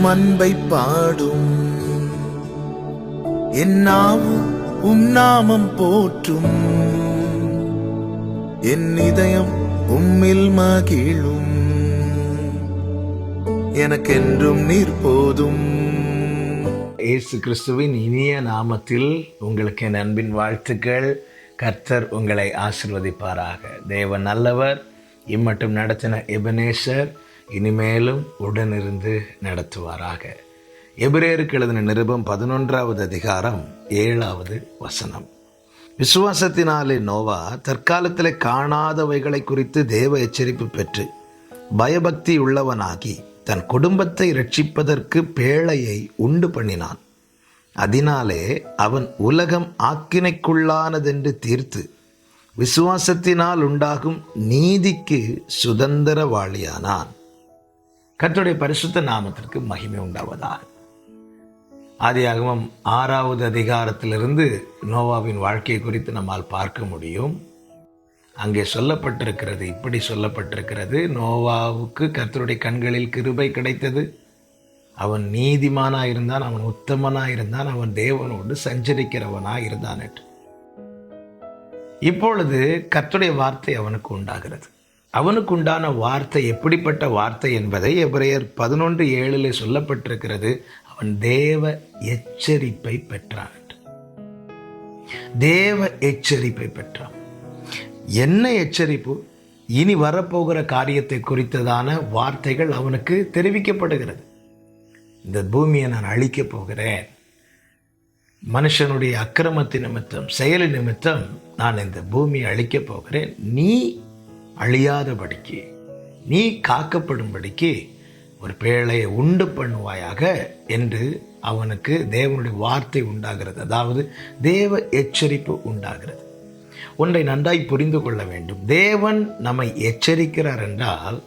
உம் அன்பை பாடும். என்னாவும் உம் நாமம் போற்றும். என் இதயம் உம்மில் மகிழும். எனக்கென்றும் நீர் போதும். இயேசு கிறிஸ்துவின் இனிய நாமத்தில் உங்களுக்கு என் அன்பின் வாழ்த்துக்கள். கர்த்தர் உங்களை ஆசிர்வதிப்பாராக. தேவன் நல்லவர் இம்மட்டும் நடத்தின எபனேசர் இனிமேலும் உடனிருந்து நடத்துவாராக. எபிரேருக்கு எழுதின நிருபம் பதினொன்றாவது அதிகாரம் ஏழாவது வசனம். விசுவாசத்தினாலே நோவா தற்காலத்தில் காணாதவைகளை குறித்து தேவ எச்சரிப்பு பெற்று பயபக்தி உள்ளவனாகி தன் குடும்பத்தை ரட்சிப்பதற்கு பேழையை உண்டு பண்ணினான். அதனாலே அவன் உலகம் ஆக்கினைக்குள்ளானதென்று தீர்த்து விசுவாசத்தினால் உண்டாகும் நீதிக்கு சுதந்திரவாளியானான். கர்த்தருடைய பரிசுத்த நாமத்திற்கு மகிமை உண்டாவதாக. ஆதியாகமம் ஆறாவது அதிகாரத்திலிருந்து நோவாவின் வாழ்க்கை குறித்து நம்மால் பார்க்க முடியும். அங்கே சொல்லப்பட்டிருக்கிறது இப்படி சொல்லப்பட்டிருக்கிறது நோவாவுக்கு கர்த்தருடைய கண்களில் கிருபை கிடைத்தது. அவன் நீதிமானாக இருந்தான் அவன் உத்தமனாக இருந்தான் அவன் தேவனோடு சஞ்சரிக்கிறவனாக இருந்தான் என்று. இப்பொழுது கர்த்தருடைய வார்த்தை அவனுக்கு உண்டாகிறது. அவனுக்குண்டான வார்த்தை எப்படிப்பட்ட வார்த்தை என்பதை எபிரேயர் பதினொன்று ஏழில் சொல்லப்பட்டிருக்கிறது. அவன் தேவ எச்சரிப்பை பெற்றான் தேவ எச்சரிப்பை பெற்றான். என்ன எச்சரிப்பு? இனி வரப்போகிற காரியத்தை குறித்ததான வார்த்தைகள் அவனுக்கு தெரிவிக்கப்படுகிறது. இந்த பூமியை நான் அழிக்கப் போகிறேன். மனுஷனுடைய அக்கிரமத்தின் நிமித்தம் செயல் நிமித்தம் நான் இந்த பூமியை அழிக்கப் போகிறேன். நீ அழியாதபடிக்கு நீ காக்கப்படும்படிக்கு ஒரு பேழையை உண்டு பண்ணுவாயாக என்று அவனுக்கு தேவனுடைய வார்த்தை உண்டாகிறது. அதாவது தேவ எச்சரிப்பு உண்டாகிறது. ஒன்றை நன்றாய் புரிந்து கொள்ள வேண்டும். தேவன் நம்மை எச்சரிக்கிறார் என்றால்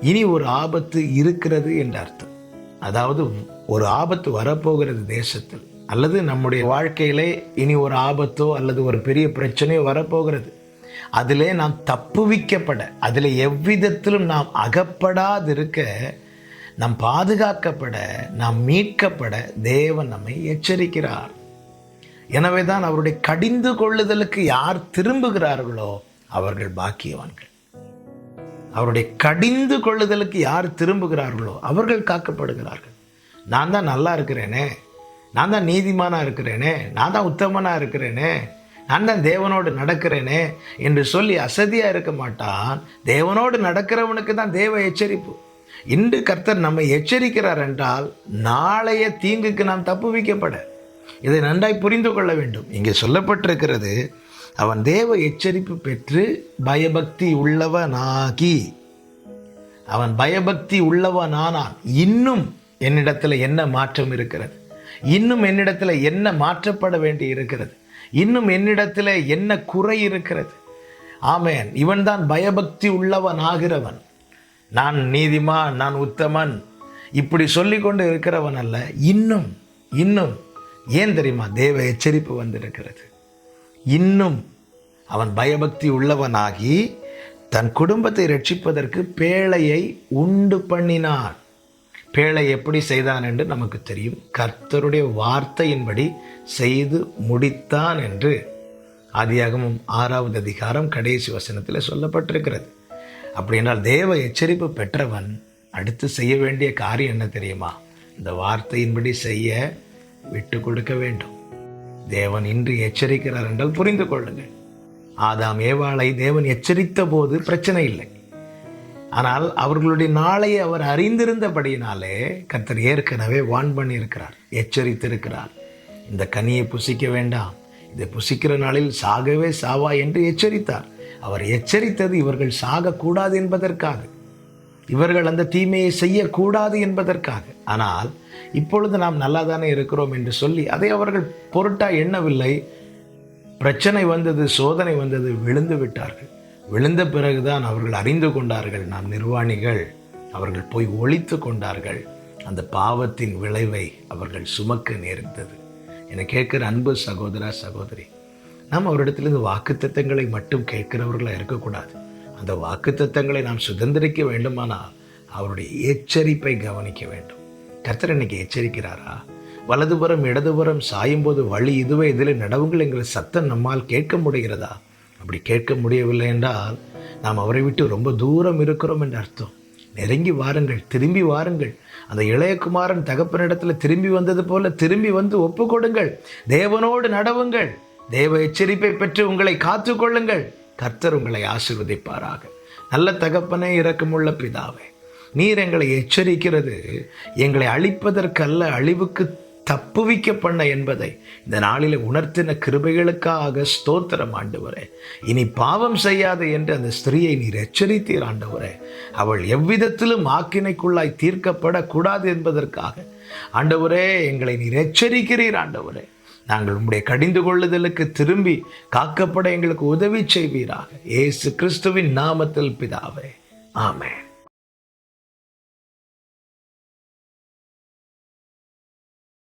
இனி ஒரு ஆபத்து இருக்கிறது என்ற அர்த்தம். அதாவது ஒரு ஆபத்து வரப்போகிறது தேசத்தில் அல்லது நம்முடைய வாழ்க்கையிலே இனி ஒரு ஆபத்தோ அல்லது ஒரு பெரிய பிரச்சனையோ வரப்போகிறது. அதிலே நாம் தப்புவிக்கப்பட அதில் எவ்விதத்திலும் நாம் அகப்படாதிருக்க நாம் பாதுகாக்கப்பட நாம் மீட்கப்பட தேவன் நம்மை எச்சரிக்கிறார். எனவே தான் அவருடைய கடிந்து கொள்ளுதலுக்கு யார் திரும்புகிறார்களோ அவர்கள் பாக்கியவான்கள். அவருடைய கடிந்து கொள்ளுதலுக்கு யார் திரும்புகிறார்களோ அவர்கள் காக்கப்படுகிறார்கள். நான் தான் நல்லா இருக்கிறேனே நான் தான் நீதிமானாக இருக்கிறேனே நான் தான் உத்தமனாக இருக்கிறேனே நான் தான் தேவனோடு நடக்கிறேனே என்று சொல்லி அசதியாக இருக்க மாட்டான். தேவனோடு நடக்கிறவனுக்கு தான் தேவ எச்சரிப்பு. இன்று கர்த்தர் நம்மை எச்சரிக்கிறார் என்றால் நாளைய தீங்குக்கு நாம் தப்புவிக்கப்பட இதை நன்றாய் புரிந்து கொள்ள வேண்டும். இங்கே சொல்லப்பட்டிருக்கிறது அவன் தேவ எச்சரிப்பு பெற்று பயபக்தி உள்ளவனாகி அவன் பயபக்தி உள்ளவனானான். இன்னும் என்னிடத்தில் என்ன மாற்றம் இருக்கிறது? இன்னும் என்னிடத்தில் என்ன மாற்றப்பட வேண்டி இருக்கிறது? இன்னும் என்னிடத்தில் என்ன குறை இருக்கிறது? ஆமேன். இவன்தான் பயபக்தி உள்ளவன் ஆகிறவன் நான் நீதிமான் நான் உத்தமன். இப்படி சொல்லிக்கொண்டு இருக்கிறவன் அல்ல. இன்னும் இன்னும். ஏன் தெரியுமா? தேவ எச்சரிப்பு வந்திருக்கிறது. இன்னும் அவன் பயபக்தி உள்ளவனாகி தன் குடும்பத்தை ரட்சிப்பதற்கு பேழையை உண்டு பண்ணினான். பேழை எப்படி செய்தான் என்று நமக்கு தெரியும். கர்த்தருடைய வார்த்தையின்படி செய்து முடித்தான் என்று ஆதியாகமும் ஆறாவது அதிகாரம் கடைசி வசனத்தில் சொல்லப்பட்டிருக்கிறது. அப்படி என்றால் தேவ எச்சரிப்பு பெற்றவன் அடுத்து செய்ய வேண்டிய காரியம் என்ன தெரியுமா? இந்த வார்த்தையின்படி செய்ய விட்டு கொடுக்க வேண்டும். தேவன் இன்று எச்சரிக்கிறார் என்றால் புரிந்து கொள்ளுங்கள். ஆதாம் ஏவாளை தேவன் எச்சரித்த போது பிரச்சனை இல்லை. ஆனால் அவர்களுடைய நாளை அவர் அறிந்திருந்தபடியினாலே கர்த்தர் ஏற்கனவே வான் பண்ணியிருக்கிறார் எச்சரித்திருக்கிறார். இந்த கனியை புசிக்க வேண்டாம். இதை புசிக்கிற நாளில் சாகவே சாவா என்று எச்சரித்தார். அவர் எச்சரித்தது இவர்கள் சாகக்கூடாது என்பதற்காக. இவர்கள் அந்த தீமையை செய்யக்கூடாது என்பதற்காக. ஆனால் இப்பொழுது நாம் நல்லா தானே இருக்கிறோம் என்று சொல்லி அதை அவர்கள் பொருட்டா எண்ணவில்லை. பிரச்சனை வந்தது சோதனை வந்தது விழுந்து விட்டார்கள். விழுந்த பிறகுதான் அவர்கள் அறிந்து கொண்டார்கள் நாம் நிர்வாணிகள். அவர்கள் போய் ஒழித்து கொண்டார்கள். அந்த பாவத்தின் விளைவை அவர்கள் சுமக்க நேர்ந்தது. என கேட்கிற அன்பு சகோதரா சகோதரி நாம் அவரிடத்திலிருந்து வாக்குத்தத்தங்களை மட்டும் கேட்கிறவர்களாக இருக்கக்கூடாது. அந்த வாக்குத்தத்தங்களை நாம் சுதந்திரிக்க வேண்டுமானால் அவருடைய எச்சரிப்பை கவனிக்க வேண்டும். கர்த்தர் இன்னைக்கு எச்சரிக்கிறாரா? வலதுபுறம் இடதுபுறம் சாயும்போது வழி இதுவே இதில் நடவுங்கள் என்கிற சத்தம் நம்மால் கேட்க முடிகிறதா? அப்படி கேட்க முடியவில்லை என்றால் நாம் அவரை விட்டு ரொம்ப தூரம் இருக்கிறோம் என்று அர்த்தம். நெருங்கி வாருங்கள் திரும்பி வாருங்கள். அந்த இளையகுமாரன் தகப்பனிடத்தில் திரும்பி வந்தது போல திரும்பி வந்து ஒப்பு கொடுங்கள். தேவனோடு நடவுங்கள். தேவ எச்சரிப்பை பெற்று உங்களை காத்துக்கொள்ளுங்கள் கர்த்தர் உங்களை ஆசிர்வதிப்பாராக. நல்ல தகப்பனே இரக்கமுள்ள பிதாவே நீர் எங்களை எச்சரிக்கிறது. எங்களை அழிப்பதற்கல்ல அழிவுக்கு தப்புவிக்க பண்ண என்பதை இந்த நாளில் உணர்த்தின கிருபைகளுக்காக ஸ்தோத்திரம் ஆண்டவரே. இனி பாவம் செய்யாது என்று அந்த ஸ்திரீயை நீர் எச்சரித்தீர் ஆண்டவரே. அவள் எவ்விதத்திலும் ஆக்கினைக்குள்ளாய் தீர்க்கப்படக்கூடாது என்பதற்காக. ஆண்டவரே எங்களை நீர் எச்சரிக்கிறீர் ஆண்டவரே. நாங்கள் உம்முடைய கடிந்து கொள்ளுதலுக்கு திரும்பி காக்கப்பட எங்களுக்கு உதவி செய்வீராக. ஏசு கிறிஸ்துவின் நாமத்தில் பிதாவே. ஆமேன்.